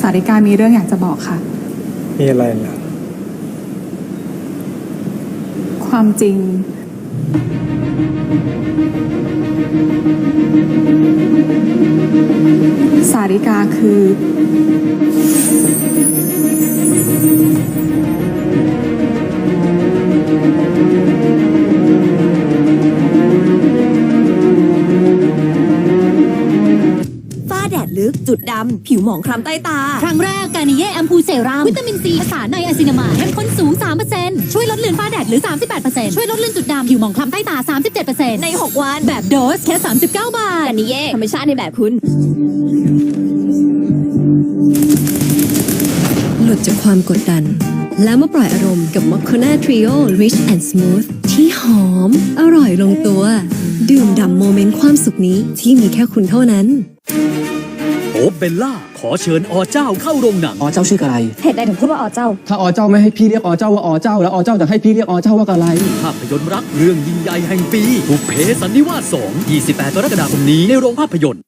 สาริกามีเรื่องอยากจะบอกค่ะ มีอะไรล่ะความจริง สาริกาคือ ดลึกจุดดำ ผิวหมองคล้ำใต้ตา ครั้งแรกการนิเย่แอมพูเซรั่มวิตามินซีภาษาในอะซินามาเข้มข้นสูง 3%ช่วยลดเลือนฝ้าแดดหรือ 38%ช่วยลดเลือนจุดดำผิวหมองคล้ำใต้ตา 37%ใน 6 วัน แบบโดสแค่ 39 บาทกันนิเย่ธรรมชาติในแบบคุณ หลุดจากความกดดัน แล้วมาปล่อยอารมณ์กับ m o c c a n a Trio Rich and Smooth ที่หอม อร่อยลงตัว ดื่มด่ำโมเมนต์ความสุขนี้ที่มีแค่คุณเท่านั้น โอบเบลล่า ขอเชิญอเจ้าเข้าโรงหนัง อ๋อเจ้าชื่ออะไร เหตุใดถึงพูดว่าอ๋อเจ้า ถ้าอ๋อเจ้าไม่ให้พี่เรียกอ๋อเจ้าว่าอ๋อเจ้า แล้วอ๋อเจ้าจะให้พี่เรียกอ๋อเจ้าว่าอะไร ภาพยนตร์รักเรื่องยิ่งใหญ่แห่งปีบุพเพสันนิวาส2 28กรกฎาคมนี้ในโรงภาพยนตร์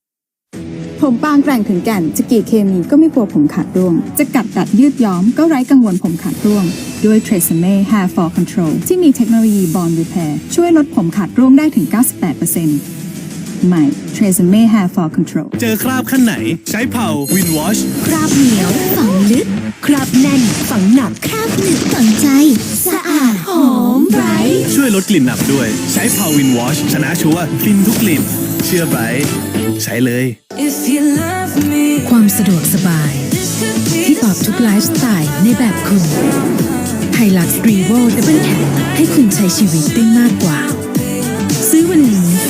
ผมบางแกร่งถึงแก่น จะกรีดเคมีก็ไม่กลัวผมขาดร่วง จะกัดดัดยืดย้อมก็ไร้กังวลผมขาดร่วง ด้วย Tresemme Hair Fall Control ที่มีเทคโนโลยี Bond Repair ช่วยลดผมขาดร่วงได้ถึง 98% ใหม่ Tresemme Hair Fall Control เจอคราบขั้นไหน ใช้เผาวินวอชคราบเหนียวฝังลึก คราบแน่นฝังหนักคราบหนึบฝังใจ สะอาดหอมไร้ช่วยลดกลิ่นหนักด้วย ใช้เผาวินวอชชนะชัวร์ฟินทุกกลิ่น เชื่อไบรท์ใช้เลย ความสะดวกสบาย ที่ตอบทุกไลฟ์สไตล์ในแบบคุณไฮลักซ์รีโวดับเบิลแคให้คุณใช้ชีวิตได้มากกว่าซื้อวันนี้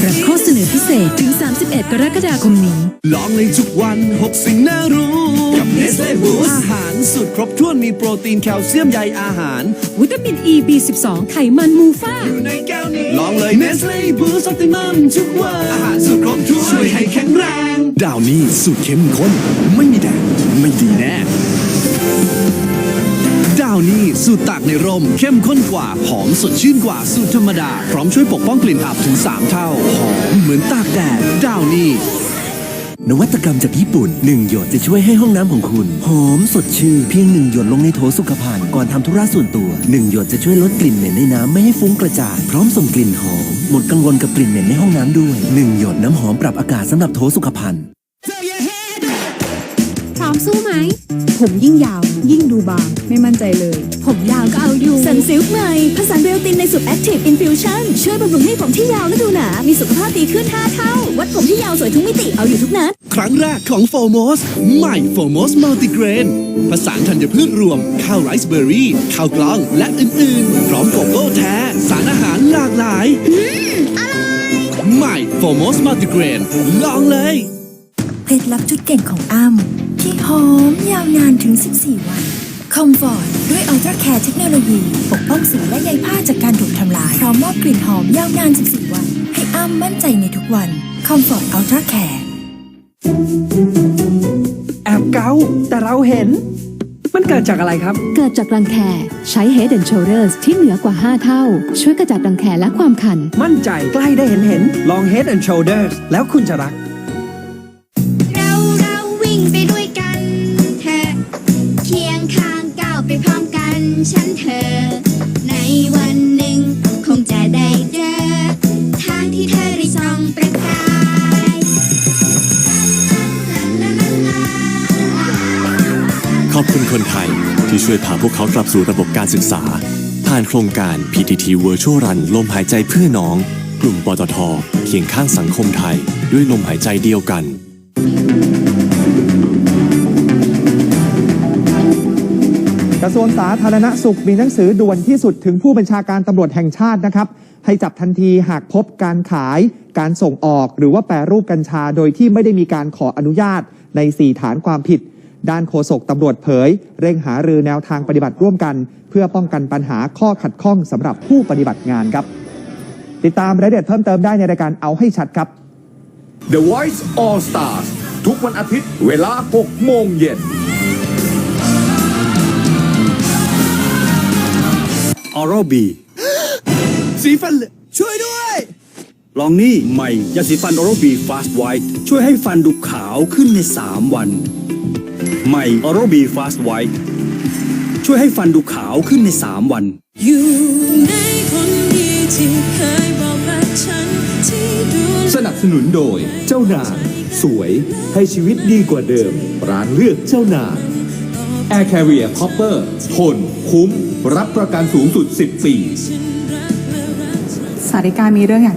รับข้อเสนอพิเศษถึง 31 กรกฎาคมนี้ ลองในทุกวัน 6 สิ่งน่ารู้ กับเนสเล่บูสอาหารสุดครบถ้วนมีโปรตีนแคลเซียมใยอาหาร วิตามิน E B12 ไขมันมูฟ่า อยู่ในแก้วนี้ ลองเลยเนสเล่บูสออติมัมทุกวัน อาหารสุดครบถ้วนช่วยให้แข็งแรง ดาวนี่สูตรเข้มข้น ไม่มีแดงไม่ดีแน่ ดาวนี่สูตรตากในร่ม เข้มข้นกว่า หอมสดชื่นกว่าสูตรธรรมดา พร้อมช่วยปกป้องกลิ่นอับถึง 3 เท่า หอมเหมือนตากแดด ดาวนี่ นวัตกรรมจากญี่ปุ่นหนึ่งหยดจะช่วยให้ห้องน้ำของคุณ หอมสดชื่นเพียงหนึ่งหยดลงในโถสุขภัณฑ์ก่อนทำธุระส่วนตัวหนึ่งหยดจะช่วยลดกลิ่นเหม็นในน้ำไม่ให้ฟุ้งกระจาย พร้อมส่งกลิ่นหอม หมดกังวลกับกลิ่นเหม็นในห้องน้ำด้วยหนึ่งหยดน้ำหอมปรับอากาศสำหรับโถสุขภัณฑ์ พร้อมสู้ไหม ผมยิ่งยาว ยิ่งดูบาง ไม่มั่นใจเลย ผมยาวก็เอาอยู่ สันซิลค์ใหม่ ผสานเบลตินในสูตร Active Infusion ช่วยบำรุงให้ผมที่ยาวและดูหนา มีสุขภาพดีขึ้น 5 เท่า วัดผมที่ยาวสวยทุกมิติ เอาอยู่ทุกนัด ครั้งแรกของโฟมอสใหม่โฟมอสมัลติเกรนผสานธัญพืชรวม ข้าวไรซ์เบอร์รี่ ข้าวกล้อง และอื่นๆ พร้อมโกโก้แท้ สารอาหารหลากหลาย ใหม่โฟมอสมัลติเกรนลองเลย เคล็ดลับชุดเก่งของอ้ำที่หอมยาวนานถึง 14 วันคอมฟอร์ตด้วยอัลตราแคร์เทคโนโลยี ปกป้องสีและใยผ้าจากการถูกทำลายพร้อมมอบกลิ่นหอมยาวนาน 14 วัน ให้อ้ำมั่นใจในทุกวันคอมฟอร์ตอัลตราแคร์แอบเกาแต่เราเห็น มันเกิดจากอะไรครับ เกิดจากรังแคใช้ Head and Shoulders ที่เหนือกว่า 5 เท่า ช่วยกระจัดรังแคและความคัน มั่นใจใกล้ได้เห็นเห็นลอง Head and Shoulders แล้วคุณจะรัก อบคุณคนไทย ที่ช่วยพาพวกเขากลับสู่ระบบการศึกษา ผ่านโครงการ PTT Virtual Run ลมหายใจเพื่อน้อง กลุ่มปตทเคียงข้างสังคมไทย ด้วยลมหายใจเดียวกันกระทรวงสาธารณสุขมีหนังสือด่วนที่สุดถึงผู้บัญชาการตำรวจแห่งชาตินะครับ ให้จับทันทีหากพบการขาย การส่งออก หรือว่าแปรรูปกัญชาโดยที่ไม่ได้มีการขออนุญาตใน 4 ฐานความผิด ด้านโฆษกตำรวจเผย เร่งหารือแนวทางปฏิบัติร่วมกัน เพื่อป้องกันปัญหาข้อขัดข้องสำหรับผู้ปฏิบัติงานครับ ติดตามรายละเอียดเพิ่มเติมได้ในรายการเอาให้ชัดครับ The Voice All Stars ทุกวันอาทิตย์เวลา 6 โมงเย็น Oral B สีฟันเหลช่วยด้วย ลองนี่ใหม่ยาสีฟัน Oral B Fast White ช่วยให้ฟันดูขาวขึ้นใน 3 วัน ใหม่ออโรบีฟาสไวท์ช่วยให้ฟันดูขาวขึ้นใน 3 วันอยู่ในคนดีที่เคยบอกรักฉันที่ดูสนับสนุนโดยเจ้านางสวยให้ชีวิตดีกว่าเดิม ร้านเลือกเจ้านาง Air Carrier Copper ทน คุ้ม รับประกันสูงสุด 10 ปี สาริกามีเรื่องอยากจะ